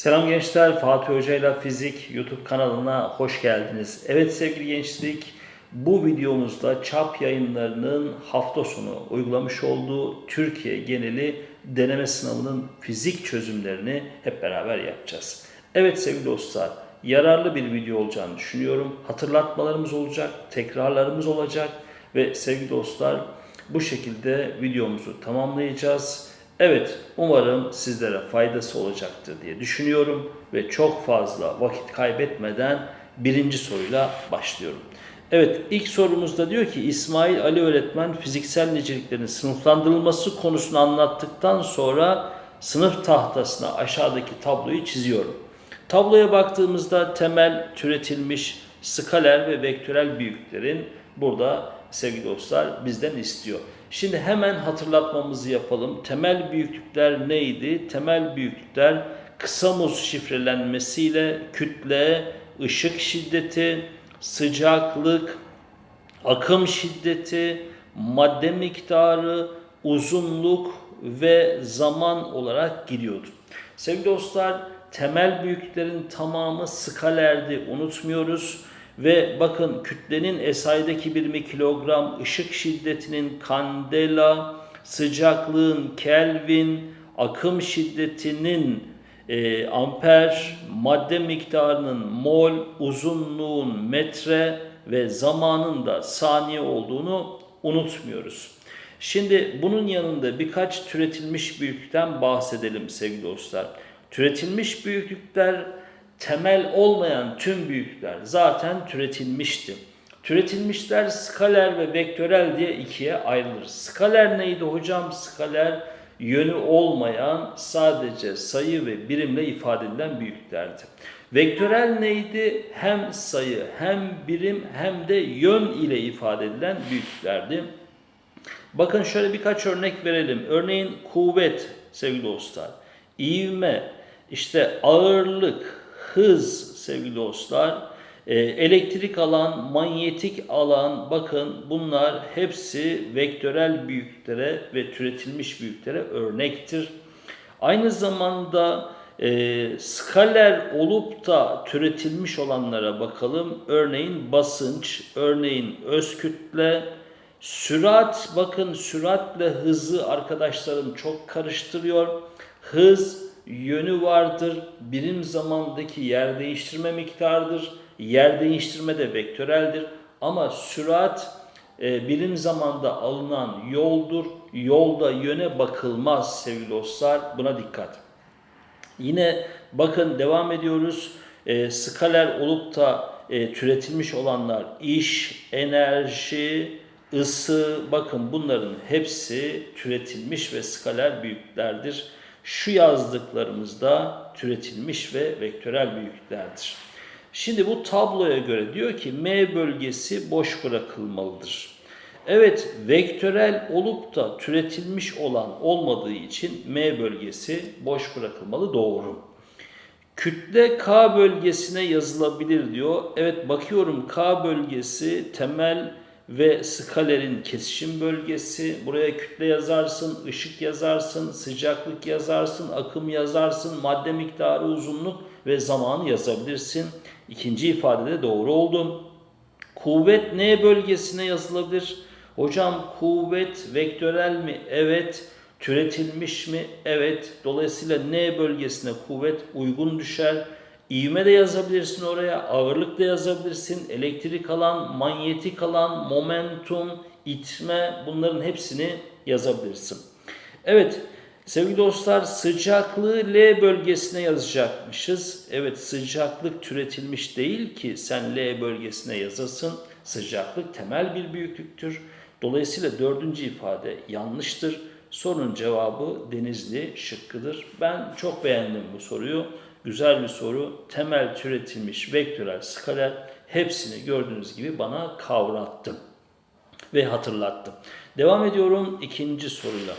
Selam gençler, Fatih Hoca ile Fizik YouTube kanalına hoş geldiniz. Evet sevgili gençlik, bu videomuzda ÇAP yayınlarının hafta sonu uygulamış olduğu Türkiye geneli deneme sınavının fizik çözümlerini hep beraber yapacağız. Evet sevgili dostlar, yararlı bir video olacağını düşünüyorum. Hatırlatmalarımız olacak, tekrarlarımız olacak ve sevgili dostlar bu şekilde videomuzu tamamlayacağız. Evet, umarım sizlere faydası olacaktır diye düşünüyorum ve çok fazla vakit kaybetmeden birinci soruyla başlıyorum. Evet, ilk sorumuzda diyor ki İsmail Ali öğretmen fiziksel niceliklerin sınıflandırılması konusunu anlattıktan sonra sınıf tahtasına aşağıdaki tabloyu çiziyorum. Tabloya baktığımızda temel, türetilmiş, skaler ve vektörel büyüklerin burada sevgili dostlar bizden istiyor. Şimdi hemen hatırlatmamızı yapalım. Temel büyüklükler neydi? Temel büyüklükler kısa muz şifrelenmesiyle kütle, ışık şiddeti, sıcaklık, akım şiddeti, madde miktarı, uzunluk ve zaman olarak gidiyordu. Sevgili dostlar, temel büyüklüklerin tamamı skalerdi, unutmuyoruz. Ve bakın kütlenin SI'deki birimi kilogram, ışık şiddetinin kandela, sıcaklığın Kelvin, akım şiddetinin e, amper, madde miktarının mol, uzunluğun metre ve zamanın da saniye olduğunu unutmuyoruz. Şimdi bunun yanında birkaç türetilmiş büyüklükten bahsedelim sevgili dostlar. Türetilmiş büyüklükler temel olmayan tüm büyüklükler zaten türetilmişti. Türetilmişler skaler ve vektörel diye ikiye ayrılır. Skaler neydi hocam? Skaler yönü olmayan sadece sayı ve birimle ifade edilen büyüklüklerdi. Vektörel neydi? Hem sayı hem birim hem de yön ile ifade edilen büyüklüklerdi. Bakın şöyle birkaç örnek verelim. Örneğin kuvvet sevgili dostlar, ivme, işte ağırlık, hız sevgili dostlar, e, elektrik alan, manyetik alan bakın bunlar hepsi vektörel büyüklere ve türetilmiş büyüklere örnektir. Aynı zamanda e, skaler olup da türetilmiş olanlara bakalım. Örneğin basınç, örneğin öz kütle, sürat bakın süratle hızı arkadaşlarım çok karıştırıyor. Hız yönü vardır. Birim zamandaki yer değiştirme miktarıdır. Yer değiştirme de vektöreldir. Ama sürat e, birim zamanda alınan yoldur. Yolda yöne bakılmaz sevgili dostlar. Buna dikkat. Yine bakın devam ediyoruz. E, skaler olup da e, türetilmiş olanlar iş, enerji, ısı bakın bunların hepsi türetilmiş ve skaler büyüklerdir. Şu yazdıklarımızda türetilmiş ve vektörel büyüklüklerdir. Şimdi bu tabloya göre diyor ki M bölgesi boş bırakılmalıdır. Evet vektörel olup da türetilmiş olan olmadığı için M bölgesi boş bırakılmalı doğru. Kütle K bölgesine yazılabilir diyor. Evet bakıyorum K bölgesi temel ve skalerin kesişim bölgesi. Buraya kütle yazarsın, ışık yazarsın, sıcaklık yazarsın, akım yazarsın, madde miktarı, uzunluk ve zaman yazabilirsin. İkinci ifade de doğru oldu. Kuvvet N bölgesine yazılabilir. Hocam kuvvet vektörel mi? Evet. Türetilmiş mi? Evet. Dolayısıyla N bölgesine kuvvet uygun düşer. İvme de yazabilirsin oraya, ağırlık da yazabilirsin, elektrik alan, manyetik alan, momentum, itme bunların hepsini yazabilirsin. Evet sevgili dostlar sıcaklığı L bölgesine yazacakmışız. Evet sıcaklık türetilmiş değil ki sen L bölgesine yazasın. Sıcaklık temel bir büyüklüktür. Dolayısıyla dördüncü ifade yanlıştır. Sorunun cevabı Denizli şıkkıdır. Ben çok beğendim bu soruyu. Güzel bir soru. Temel türetilmiş vektörel skaler hepsini gördüğünüz gibi bana kavrattı ve hatırlattı. Devam ediyorum ikinci soruyla.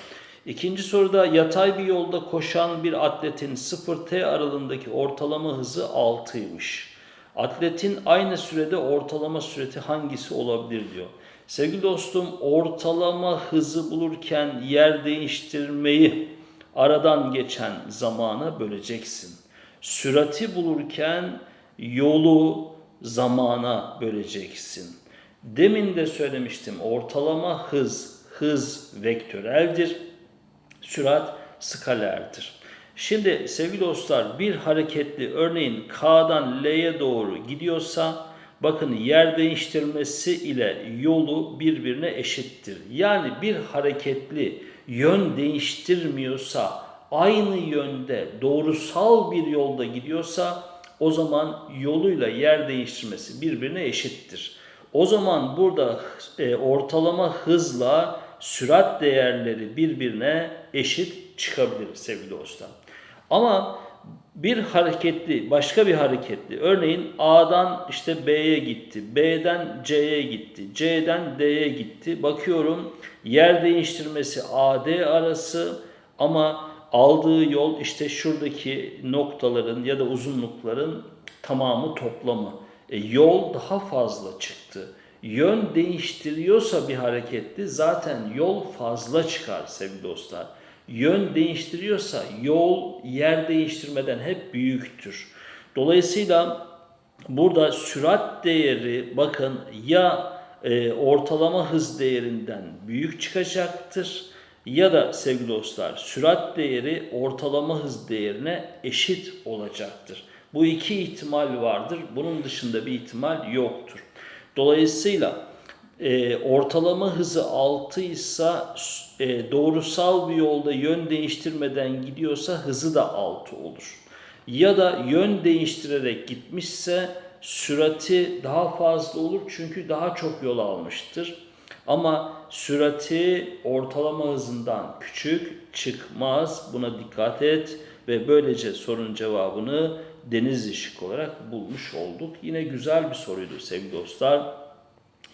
İkinci soruda yatay bir yolda koşan bir atletin 0T aralığındaki ortalama hızı 6'ymış. Atletin aynı sürede ortalama süreti hangisi olabilir diyor. Sevgili dostum ortalama hızı bulurken yer değiştirmeyi aradan geçen zamana böleceksin. Sürati bulurken yolu zamana böleceksin. Demin de söylemiştim ortalama hız, hız vektöreldir. Sürat skalerdir. Şimdi sevgili dostlar bir hareketli örneğin K'dan L'ye doğru gidiyorsa bakın yer değiştirmesi ile yolu birbirine eşittir. Yani bir hareketli yön değiştirmiyorsa aynı yönde doğrusal bir yolda gidiyorsa o zaman yoluyla yer değiştirmesi birbirine eşittir. O zaman burada e, ortalama hızla sürat değerleri birbirine eşit çıkabilir sevgili dostlar. Ama bir hareketli, başka bir hareketli, örneğin A'dan işte B'ye gitti, B'den C'ye gitti, C'den D'ye gitti. Bakıyorum yer değiştirmesi AD arası ama aldığı yol işte şuradaki noktaların ya da uzunlukların tamamı toplamı. E, yol daha fazla çıktı. Yön değiştiriyorsa bir hareketli zaten yol fazla çıkar sevgili dostlar. Yön değiştiriyorsa yol yer değiştirmeden hep büyüktür. Dolayısıyla burada sürat değeri bakın ya e, ortalama hız değerinden büyük çıkacaktır ya da sevgili dostlar sürat değeri ortalama hız değerine eşit olacaktır. Bu iki ihtimal vardır. Bunun dışında bir ihtimal yoktur. Dolayısıyla e, ortalama hızı 6 ise e, doğrusal bir yolda yön değiştirmeden gidiyorsa hızı da 6 olur. Ya da yön değiştirerek gitmişse sürati daha fazla olur çünkü daha çok yol almıştır. Ama sürati ortalama hızından küçük çıkmaz. Buna dikkat et ve böylece sorunun cevabını deniz ışık olarak bulmuş olduk. Yine güzel bir soruydu sevgili dostlar.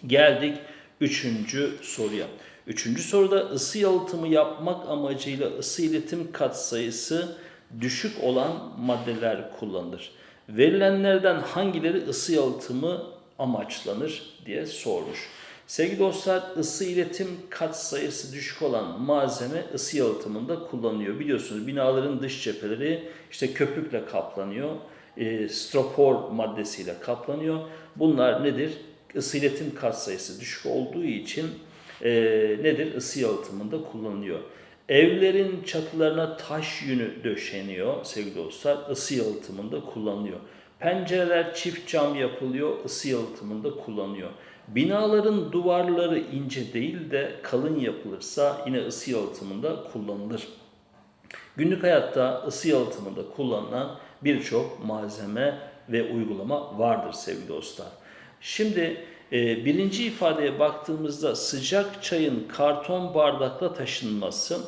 Geldik üçüncü soruya. Üçüncü soruda ısı yalıtımı yapmak amacıyla ısı iletim katsayısı düşük olan maddeler kullanılır. Verilenlerden hangileri ısı yalıtımı amaçlanır diye sormuş. Sevgili dostlar ısı iletim katsayısı düşük olan malzeme ısı yalıtımında kullanılıyor. Biliyorsunuz binaların dış cepheleri işte köpükle kaplanıyor, e, strofor maddesiyle kaplanıyor. Bunlar nedir? Isı iletim katsayısı düşük olduğu için e, nedir? Isı yalıtımında kullanılıyor. Evlerin çatılarına taş yünü döşeniyor sevgili dostlar. ısı yalıtımında kullanılıyor. Pencereler çift cam yapılıyor, ısı yalıtımında kullanılıyor. Binaların duvarları ince değil de kalın yapılırsa yine ısı yalıtımında kullanılır. Günlük hayatta ısı yalıtımında kullanılan birçok malzeme ve uygulama vardır sevgili dostlar. Şimdi e, birinci ifadeye baktığımızda sıcak çayın karton bardakla taşınması.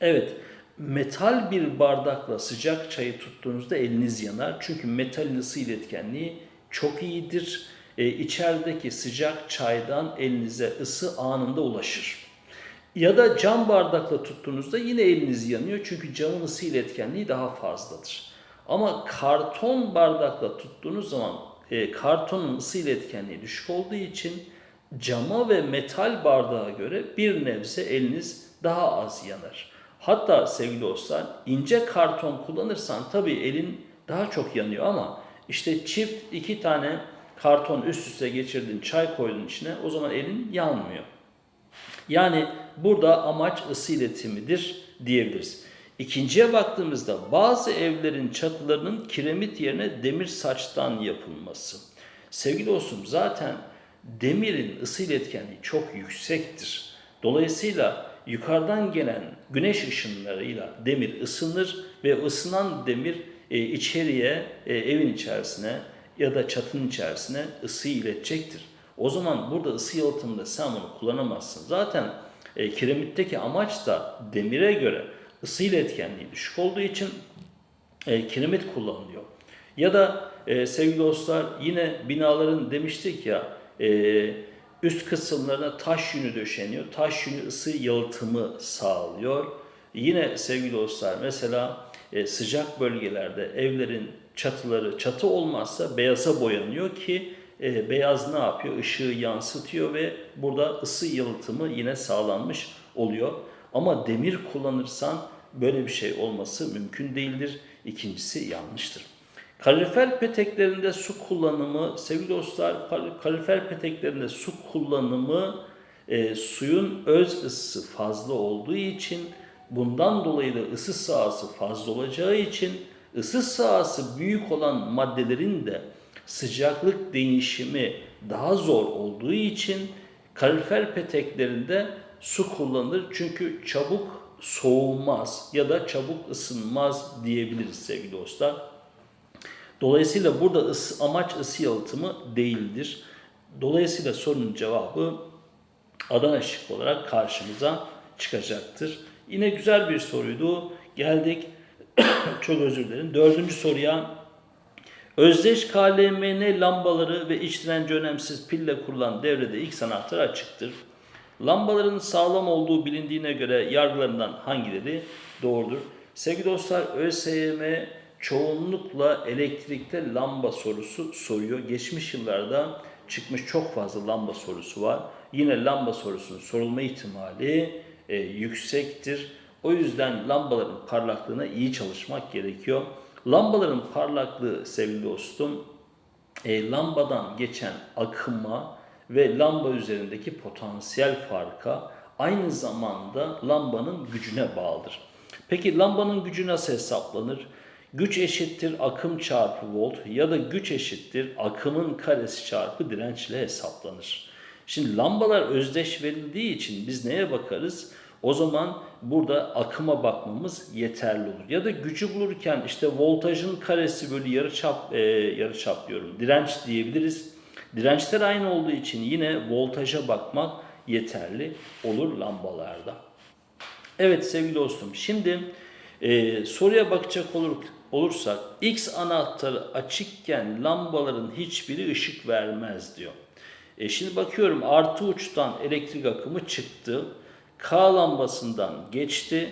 Evet, metal bir bardakla sıcak çayı tuttuğunuzda eliniz yanar. Çünkü metalin ısı iletkenliği çok iyidir. E, içerideki sıcak çaydan elinize ısı anında ulaşır. Ya da cam bardakla tuttuğunuzda yine eliniz yanıyor çünkü camın ısı iletkenliği daha fazladır. Ama karton bardakla tuttuğunuz zaman e, kartonun ısı iletkenliği düşük olduğu için cama ve metal bardağa göre bir nebze eliniz daha az yanar. Hatta sevgili dostlar ince karton kullanırsan tabii elin daha çok yanıyor ama işte çift iki tane karton üst üste geçirdin, çay koydun içine o zaman elin yanmıyor. Yani burada amaç ısı iletimidir diyebiliriz. İkinciye baktığımızda bazı evlerin çatılarının kiremit yerine demir saçtan yapılması. Sevgili dostum zaten demirin ısı iletkenliği çok yüksektir. Dolayısıyla yukarıdan gelen güneş ışınlarıyla demir ısınır ve ısınan demir e, içeriye, e, evin içerisine ya da çatının içerisine ısıyı iletecektir. O zaman burada ısı yalıtımında sen bunu kullanamazsın. Zaten e, kiremitteki amaç da demire göre ısı iletkenliği düşük olduğu için e, kiremit kullanılıyor. Ya da e, sevgili dostlar yine binaların demiştik ya e, üst kısımlarına taş yünü döşeniyor. Taş yünü ısı yalıtımı sağlıyor. Yine sevgili dostlar mesela e, sıcak bölgelerde evlerin çatıları çatı olmazsa beyaza boyanıyor ki e, beyaz ne yapıyor? Işığı yansıtıyor ve burada ısı yalıtımı yine sağlanmış oluyor. Ama demir kullanırsan böyle bir şey olması mümkün değildir. İkincisi yanlıştır. Kalorifer peteklerinde su kullanımı, sevgili dostlar, kal- kalorifer peteklerinde su kullanımı e, suyun öz ısısı fazla olduğu için bundan dolayı da ısı sahası fazla olacağı için ısı sahası büyük olan maddelerin de sıcaklık değişimi daha zor olduğu için kalorifer peteklerinde su kullanılır. Çünkü çabuk soğumaz ya da çabuk ısınmaz diyebiliriz sevgili dostlar. Dolayısıyla burada ısı, amaç ısı yalıtımı değildir. Dolayısıyla sorunun cevabı Adana şık olarak karşımıza çıkacaktır. Yine güzel bir soruydu. Geldik, çok özür dilerim. Dördüncü soruya. Özdeş KLMN lambaları ve iç direnci önemsiz pille kurulan devrede X anahtarı açıktır. Lambaların sağlam olduğu bilindiğine göre yargılarından hangileri doğrudur? Sevgili dostlar ÖSYM çoğunlukla elektrikte lamba sorusu soruyor. Geçmiş yıllarda çıkmış çok fazla lamba sorusu var. Yine lamba sorusunun sorulma ihtimali e, yüksektir. O yüzden lambaların parlaklığına iyi çalışmak gerekiyor. Lambaların parlaklığı sevgili dostum e, lambadan geçen akıma ve lamba üzerindeki potansiyel farka aynı zamanda lambanın gücüne bağlıdır. Peki lambanın gücü nasıl hesaplanır? Güç eşittir akım çarpı volt ya da güç eşittir akımın karesi çarpı dirençle hesaplanır. Şimdi lambalar özdeş verildiği için biz neye bakarız? O zaman burada akıma bakmamız yeterli olur. Ya da gücü bulurken işte voltajın karesi bölü yarıçap, e, yarıçap diyorum, direnç diyebiliriz. Dirençler aynı olduğu için yine voltaja bakmak yeterli olur lambalarda. Evet sevgili dostum şimdi e, soruya bakacak olur, olursak X anahtarı açıkken lambaların hiçbiri ışık vermez diyor. E şimdi bakıyorum artı uçtan elektrik akımı çıktı. K lambasından geçti.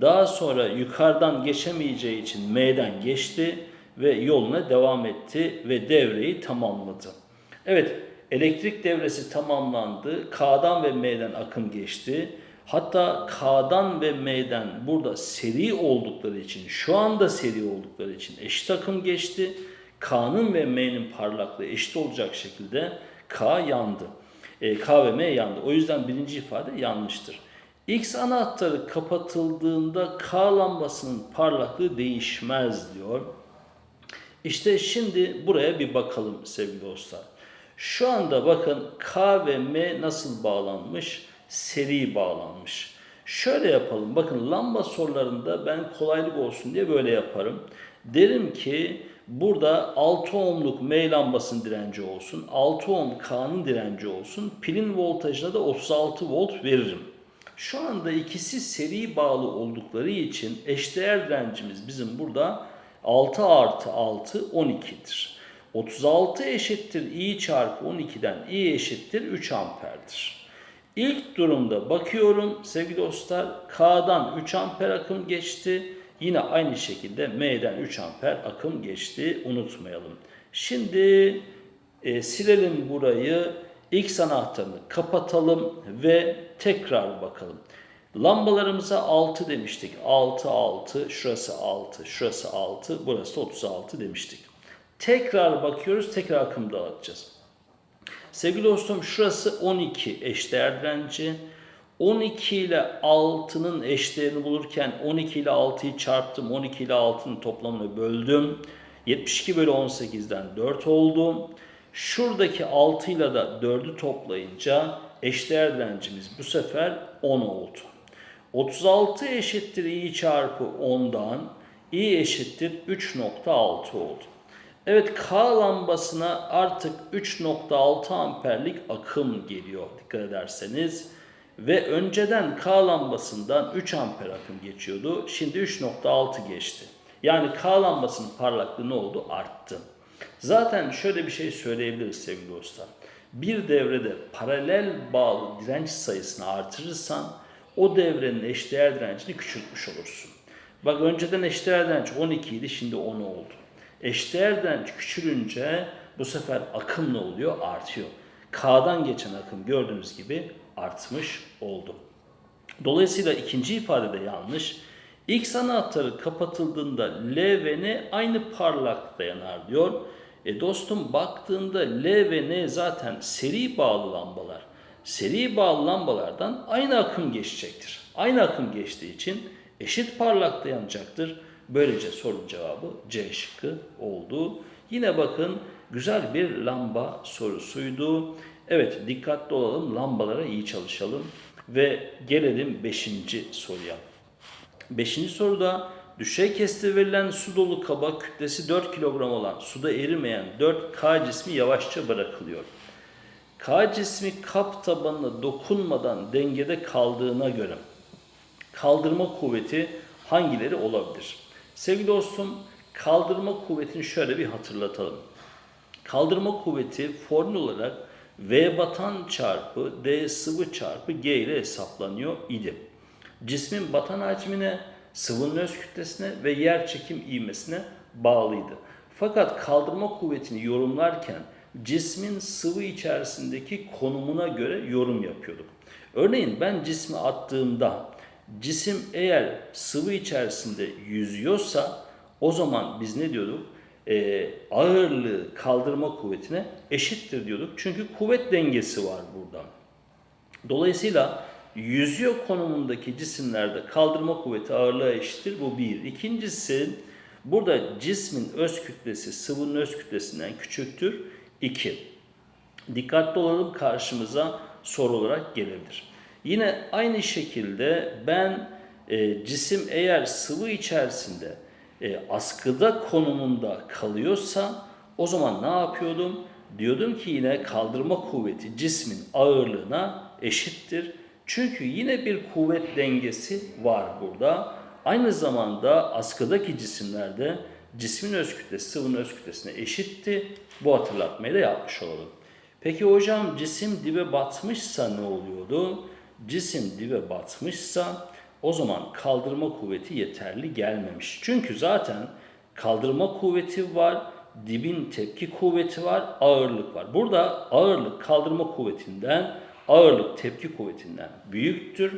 Daha sonra yukarıdan geçemeyeceği için M'den geçti ve yoluna devam etti ve devreyi tamamladı. Evet, elektrik devresi tamamlandı. K'dan ve M'den akım geçti. Hatta K'dan ve M'den burada seri oldukları için, şu anda seri oldukları için eşit akım geçti. K'nın ve M'nin parlaklığı eşit olacak şekilde K yandı. E, K ve M yandı. O yüzden birinci ifade yanlıştır. X anahtarı kapatıldığında K lambasının parlaklığı değişmez diyor. İşte şimdi buraya bir bakalım sevgili dostlar. Şu anda bakın K ve M nasıl bağlanmış? Seri bağlanmış. Şöyle yapalım. Bakın lamba sorularında ben kolaylık olsun diye böyle yaparım. Derim ki burada 6 ohmluk M lambasının direnci olsun. 6 ohm K'nın direnci olsun. Pilin voltajına da 36 volt veririm. Şu anda ikisi seri bağlı oldukları için eşdeğer direncimiz bizim burada 6 artı 6 12'dir. 36 eşittir i çarpı 12'den i eşittir 3 amperdir. İlk durumda bakıyorum sevgili dostlar K'dan 3 amper akım geçti. Yine aynı şekilde M'den 3 amper akım geçti unutmayalım. Şimdi e, silelim burayı. X anahtarını kapatalım ve tekrar bakalım. Lambalarımıza 6 demiştik. 6, 6, şurası 6, şurası 6, burası da 36 demiştik. Tekrar bakıyoruz, tekrar akım dağıtacağız. Sevgili dostum şurası 12 eşdeğer direnci. 12 ile 6'nın eşdeğerini bulurken 12 ile 6'yı çarptım. 12 ile 6'nın toplamını böldüm. 72 bölü 18'den 4 oldu. Şuradaki 6 ile de 4'ü toplayınca eşdeğer direncimiz bu sefer 10 oldu. 36 eşittir i çarpı 10'dan i eşittir 3.6 oldu. Evet K lambasına artık 3.6 amperlik akım geliyor dikkat ederseniz. Ve önceden K lambasından 3 amper akım geçiyordu. Şimdi 3.6 geçti. Yani K lambasının parlaklığı ne oldu? Arttı. Zaten şöyle bir şey söyleyebiliriz sevgili dostlar. Bir devrede paralel bağlı direnç sayısını artırırsan o devrenin eşdeğer direncini küçültmüş olursun. Bak önceden eşdeğer direnç 12 idi şimdi 10 oldu. Eşdeğer direnç küçülünce bu sefer akım ne oluyor? Artıyor. K'dan geçen akım gördüğünüz gibi artmış oldu. Dolayısıyla ikinci ifade de yanlış. X anahtarı kapatıldığında L ve N aynı parlaklıkta yanar diyor. E dostum baktığında L ve N zaten seri bağlı lambalar. Seri bağlı lambalardan aynı akım geçecektir. Aynı akım geçtiği için eşit parlakta yanacaktır. Böylece sorunun cevabı C şıkkı oldu. Yine bakın güzel bir lamba sorusuydu. Evet dikkatli olalım lambalara iyi çalışalım. Ve gelelim 5. soruya. Beşinci soruda düşey kesti verilen su dolu kaba kütlesi 4 kilogram olan suda erimeyen 4K cismi yavaşça bırakılıyor. K cismi kap tabanına dokunmadan dengede kaldığına göre kaldırma kuvveti hangileri olabilir? Sevgili dostum kaldırma kuvvetini şöyle bir hatırlatalım. Kaldırma kuvveti formül olarak V batan çarpı D sıvı çarpı G ile hesaplanıyor idi. Cismin batan hacmine, sıvının öz kütlesine ve yer çekim ivmesine bağlıydı. Fakat kaldırma kuvvetini yorumlarken cismin sıvı içerisindeki konumuna göre yorum yapıyorduk. Örneğin ben cismi attığımda cisim eğer sıvı içerisinde yüzüyorsa o zaman biz ne diyorduk? Ee, ağırlığı kaldırma kuvvetine eşittir diyorduk. Çünkü kuvvet dengesi var burada. Dolayısıyla yüzüyor konumundaki cisimlerde kaldırma kuvveti ağırlığa eşittir. Bu bir. İkincisi burada cismin öz kütlesi sıvının öz kütlesinden küçüktür. İki. Dikkatli olalım karşımıza soru olarak gelebilir. Yine aynı şekilde ben e, cisim eğer sıvı içerisinde e, askıda konumunda kalıyorsa o zaman ne yapıyordum? Diyordum ki yine kaldırma kuvveti cismin ağırlığına eşittir. Çünkü yine bir kuvvet dengesi var burada. Aynı zamanda askıdaki cisimlerde cismin öz kütlesi sıvının öz kütlesine eşitti. Bu hatırlatmayı da yapmış olalım. Peki hocam cisim dibe batmışsa ne oluyordu? Cisim dibe batmışsa o zaman kaldırma kuvveti yeterli gelmemiş. Çünkü zaten kaldırma kuvveti var, dibin tepki kuvveti var, ağırlık var. Burada ağırlık kaldırma kuvvetinden, ağırlık tepki kuvvetinden büyüktür.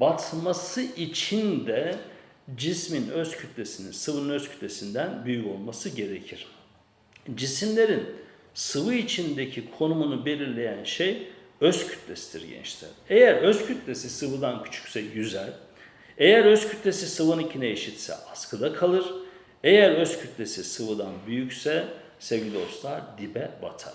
Batması için de cismin öz kütlesinin, sıvının öz kütlesinden büyük olması gerekir. Cisimlerin sıvı içindeki konumunu belirleyen şey öz kütlesidir gençler. Eğer öz kütlesi sıvıdan küçükse yüzer, eğer öz kütlesi sıvınınkine eşitse askıda kalır, eğer öz kütlesi sıvıdan büyükse sevgili dostlar dibe batar.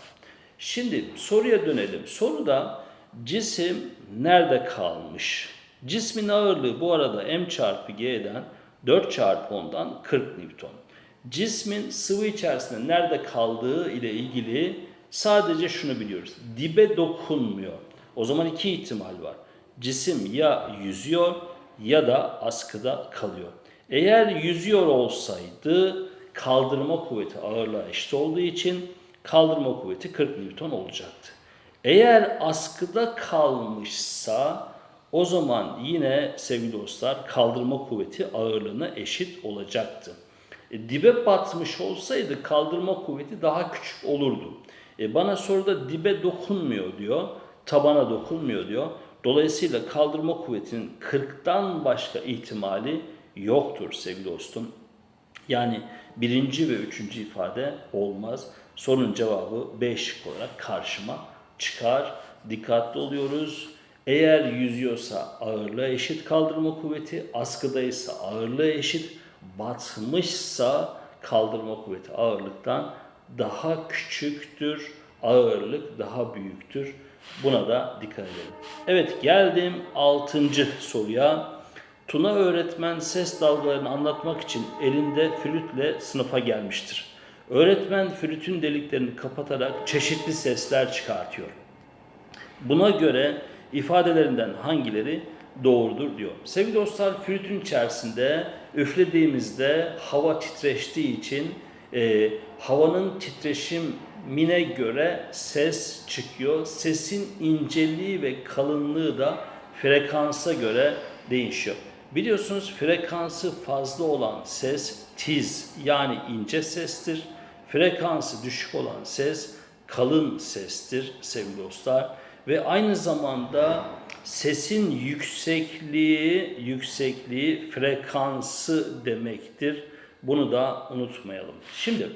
Şimdi soruya dönelim. Soruda cisim nerede kalmış? Cismin ağırlığı bu arada m çarpı g'den 4 çarpı 10'dan 40 Newton. Cismin sıvı içerisinde nerede kaldığı ile ilgili sadece şunu biliyoruz. Dibe dokunmuyor. O zaman iki ihtimal var. Cisim ya yüzüyor ya da askıda kalıyor. Eğer yüzüyor olsaydı kaldırma kuvveti ağırlığa eşit olduğu için kaldırma kuvveti 40 Newton olacaktı. Eğer askıda kalmışsa o zaman yine sevgili dostlar kaldırma kuvveti ağırlığına eşit olacaktı. E, dibe batmış olsaydı kaldırma kuvveti daha küçük olurdu. E, bana soruda dibe dokunmuyor diyor, tabana dokunmuyor diyor. Dolayısıyla kaldırma kuvvetinin 40'tan başka ihtimali yoktur sevgili dostum. Yani birinci ve üçüncü ifade olmaz. Sorunun cevabı B şık olarak karşıma çıkar. Dikkatli oluyoruz. Eğer yüzüyorsa ağırlığa eşit kaldırma kuvveti, askıdaysa ağırlığa eşit, batmışsa kaldırma kuvveti ağırlıktan daha küçüktür, ağırlık daha büyüktür. Buna da dikkat edelim. Evet geldim 6. soruya. Tuna öğretmen ses dalgalarını anlatmak için elinde flütle sınıfa gelmiştir. Öğretmen flütün deliklerini kapatarak çeşitli sesler çıkartıyor. Buna göre ifadelerinden hangileri doğrudur diyor. Sevgili dostlar flütün içerisinde üflediğimizde hava titreştiği için e, havanın titreşimine göre ses çıkıyor. Sesin inceliği ve kalınlığı da frekansa göre değişiyor. Biliyorsunuz frekansı fazla olan ses tiz yani ince sestir. Frekansı düşük olan ses kalın sestir sevgili dostlar. Ve aynı zamanda sesin yüksekliği, yüksekliği frekansı demektir. Bunu da unutmayalım. Şimdi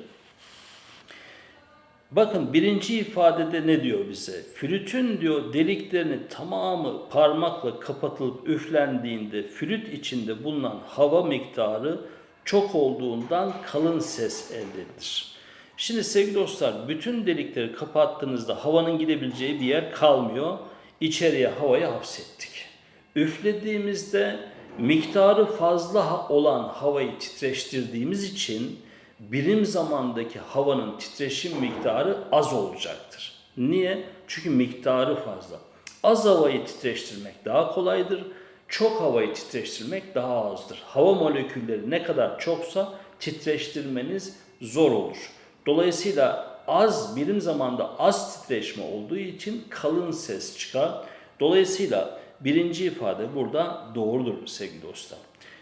bakın birinci ifadede ne diyor bize? Flütün diyor deliklerini tamamı parmakla kapatılıp üflendiğinde flüt içinde bulunan hava miktarı çok olduğundan kalın ses elde edilir. Şimdi sevgili dostlar bütün delikleri kapattığınızda havanın gidebileceği bir yer kalmıyor. İçeriye havayı hapsettik. Üflediğimizde miktarı fazla olan havayı titreştirdiğimiz için birim zamandaki havanın titreşim miktarı az olacaktır. Niye? Çünkü miktarı fazla. Az havayı titreştirmek daha kolaydır. Çok havayı titreştirmek daha azdır. Hava molekülleri ne kadar çoksa titreştirmeniz zor olur. Dolayısıyla az birim zamanda az titreşme olduğu için kalın ses çıkar. Dolayısıyla birinci ifade burada doğrudur sevgili dostlar.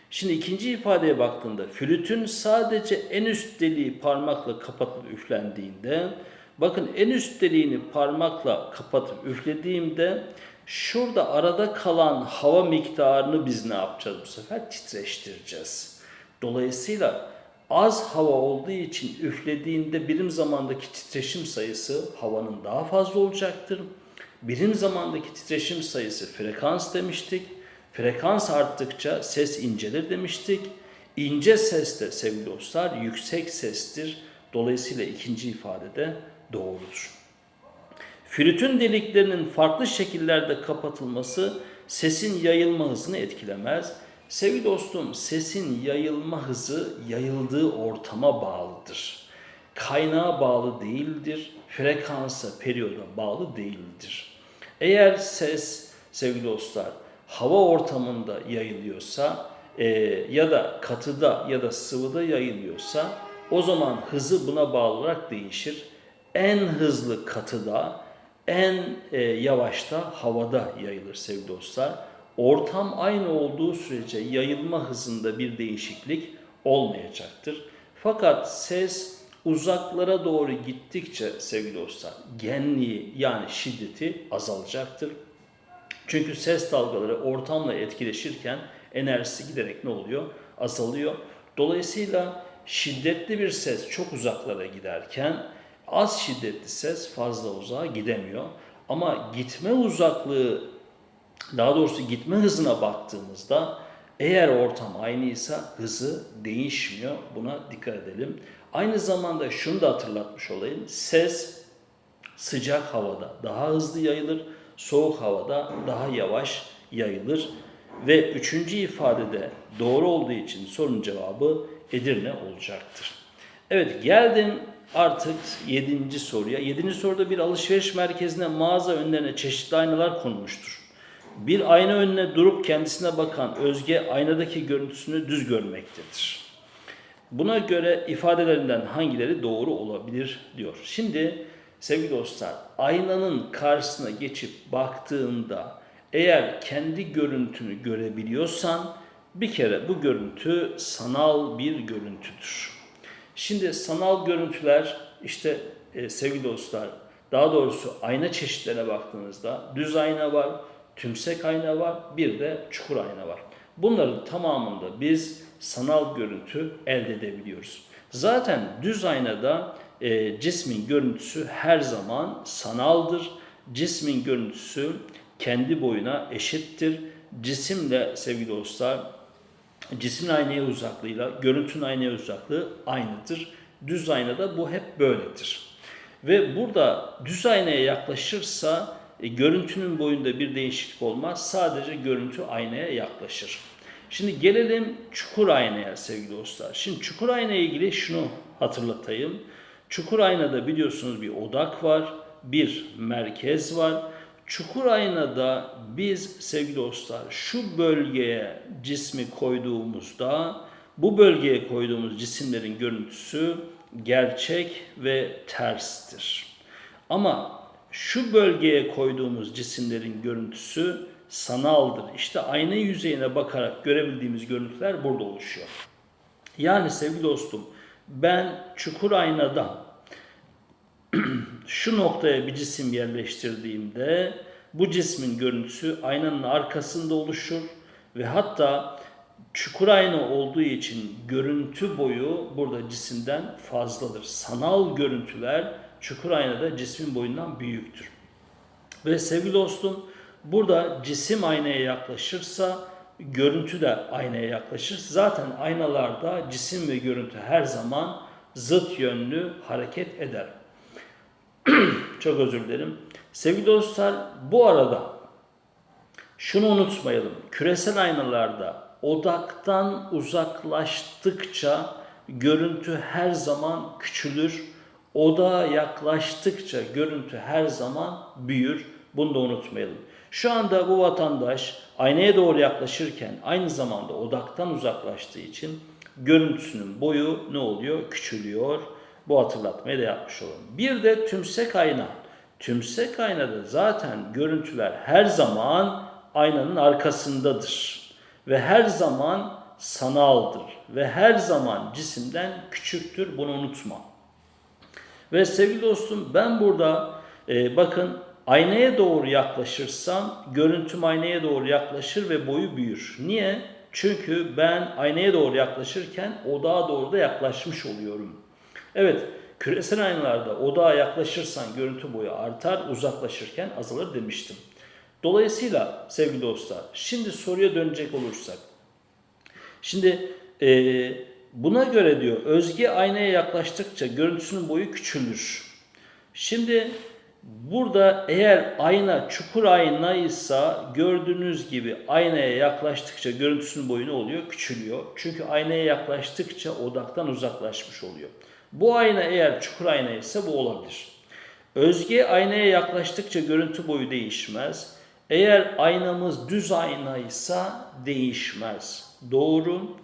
Şimdi ikinci ifadeye baktığında flütün sadece en üst deliği parmakla kapatılıp üflendiğinde bakın en üst deliğini parmakla kapatıp üflediğimde şurada arada kalan hava miktarını biz ne yapacağız bu sefer? Titreştireceğiz. Dolayısıyla az hava olduğu için üflediğinde birim zamandaki titreşim sayısı havanın daha fazla olacaktır. Birim zamandaki titreşim sayısı frekans demiştik. Frekans arttıkça ses incelir demiştik. İnce ses de sevgili dostlar yüksek sestir. Dolayısıyla ikinci ifade de doğrudur. Flütün deliklerinin farklı şekillerde kapatılması sesin yayılma hızını etkilemez. Sevgili dostum, sesin yayılma hızı yayıldığı ortama bağlıdır. Kaynağa bağlı değildir, frekansa, periyoda bağlı değildir. Eğer ses, sevgili dostlar, hava ortamında yayılıyorsa e, ya da katıda ya da sıvıda yayılıyorsa o zaman hızı buna bağlı olarak değişir. En hızlı katıda, en e, yavaşta havada yayılır sevgili dostlar. Ortam aynı olduğu sürece yayılma hızında bir değişiklik olmayacaktır. Fakat ses uzaklara doğru gittikçe sevgili dostlar genliği yani şiddeti azalacaktır. Çünkü ses dalgaları ortamla etkileşirken enerjisi giderek ne oluyor? Azalıyor. Dolayısıyla şiddetli bir ses çok uzaklara giderken az şiddetli ses fazla uzağa gidemiyor. Ama gitme uzaklığı daha doğrusu gitme hızına baktığımızda eğer ortam aynıysa hızı değişmiyor. Buna dikkat edelim. Aynı zamanda şunu da hatırlatmış olayım. Ses sıcak havada daha hızlı yayılır, soğuk havada daha yavaş yayılır. Ve üçüncü ifadede doğru olduğu için sorunun cevabı Edirne olacaktır. Evet geldim artık yedinci soruya. Yedinci soruda bir alışveriş merkezine mağaza önlerine çeşitli aynalar konmuştur. Bir ayna önüne durup kendisine bakan Özge aynadaki görüntüsünü düz görmektedir. Buna göre ifadelerinden hangileri doğru olabilir diyor. Şimdi sevgili dostlar aynanın karşısına geçip baktığında eğer kendi görüntünü görebiliyorsan bir kere bu görüntü sanal bir görüntüdür. Şimdi sanal görüntüler işte e, sevgili dostlar daha doğrusu ayna çeşitlerine baktığınızda düz ayna var, tümsek ayna var, bir de çukur ayna var. Bunların tamamında biz sanal görüntü elde edebiliyoruz. Zaten düz aynada e, cismin görüntüsü her zaman sanaldır. Cismin görüntüsü kendi boyuna eşittir. Cisimle sevgili dostlar cismin aynaya uzaklığıyla görüntünün aynaya uzaklığı aynıdır. Düz aynada bu hep böyledir. Ve burada düz aynaya yaklaşırsa e, görüntünün boyunda bir değişiklik olmaz. Sadece görüntü aynaya yaklaşır. Şimdi gelelim çukur aynaya sevgili dostlar. Şimdi çukur aynaya ilgili şunu hatırlatayım. Çukur aynada biliyorsunuz bir odak var, bir merkez var. Çukur aynada biz sevgili dostlar şu bölgeye cismi koyduğumuzda bu bölgeye koyduğumuz cisimlerin görüntüsü gerçek ve terstir. Ama şu bölgeye koyduğumuz cisimlerin görüntüsü sanaldır. İşte ayna yüzeyine bakarak görebildiğimiz görüntüler burada oluşuyor. Yani sevgili dostum ben çukur aynadan şu noktaya bir cisim yerleştirdiğimde bu cismin görüntüsü aynanın arkasında oluşur ve hatta çukur ayna olduğu için görüntü boyu burada cisimden fazladır. Sanal görüntüler çukur aynada cismin boyundan büyüktür. Ve sevgili dostum burada cisim aynaya yaklaşırsa görüntü de aynaya yaklaşır. Zaten aynalarda cisim ve görüntü her zaman zıt yönlü hareket eder. Çok özür dilerim. Sevgili dostlar bu arada şunu unutmayalım. Küresel aynalarda odaktan uzaklaştıkça görüntü her zaman küçülür. Odağa yaklaştıkça görüntü her zaman büyür. Bunu da unutmayalım. Şu anda bu vatandaş aynaya doğru yaklaşırken aynı zamanda odaktan uzaklaştığı için görüntüsünün boyu ne oluyor? Küçülüyor. Bu hatırlatmayı da yapmış olalım. Bir de tümsek ayna. Tümsek aynada zaten görüntüler her zaman aynanın arkasındadır. Ve her zaman sanaldır. Ve her zaman cisimden küçüktür. Bunu unutma. Ve sevgili dostum ben burada e, bakın aynaya doğru yaklaşırsam görüntüm aynaya doğru yaklaşır ve boyu büyür. Niye? Çünkü ben aynaya doğru yaklaşırken odağa doğru da yaklaşmış oluyorum. Evet küresel aynalarda odağa yaklaşırsan görüntü boyu artar uzaklaşırken azalır demiştim. Dolayısıyla sevgili dostlar şimdi soruya dönecek olursak. Şimdi e, buna göre diyor Özge aynaya yaklaştıkça görüntüsünün boyu küçülür. Şimdi burada eğer ayna çukur aynaysa gördüğünüz gibi aynaya yaklaştıkça görüntüsünün boyu ne oluyor? Küçülüyor. Çünkü aynaya yaklaştıkça odaktan uzaklaşmış oluyor. Bu ayna eğer çukur ayna ise bu olabilir. Özge aynaya yaklaştıkça görüntü boyu değişmez. Eğer aynamız düz aynaysa değişmez. Doğru.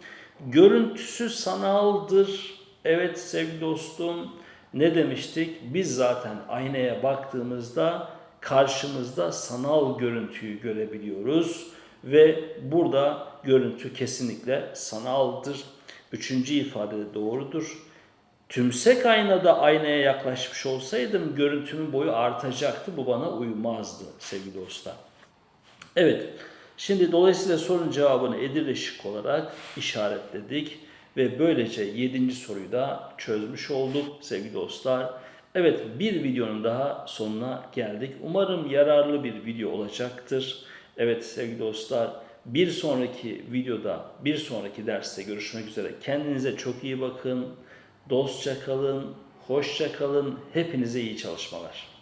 Görüntüsü sanaldır. Evet sevgili dostum ne demiştik? Biz zaten aynaya baktığımızda karşımızda sanal görüntüyü görebiliyoruz. Ve burada görüntü kesinlikle sanaldır. Üçüncü ifade de doğrudur. Tümsek aynada aynaya yaklaşmış olsaydım görüntümün boyu artacaktı. Bu bana uymazdı sevgili dostlar. Evet, şimdi dolayısıyla sorunun cevabını Edirne şık olarak işaretledik. Ve böylece 7. soruyu da çözmüş olduk sevgili dostlar. Evet bir videonun daha sonuna geldik. Umarım yararlı bir video olacaktır. Evet sevgili dostlar bir sonraki videoda, bir sonraki derste görüşmek üzere. Kendinize çok iyi bakın. Dostça kalın, hoşça kalın. Hepinize iyi çalışmalar.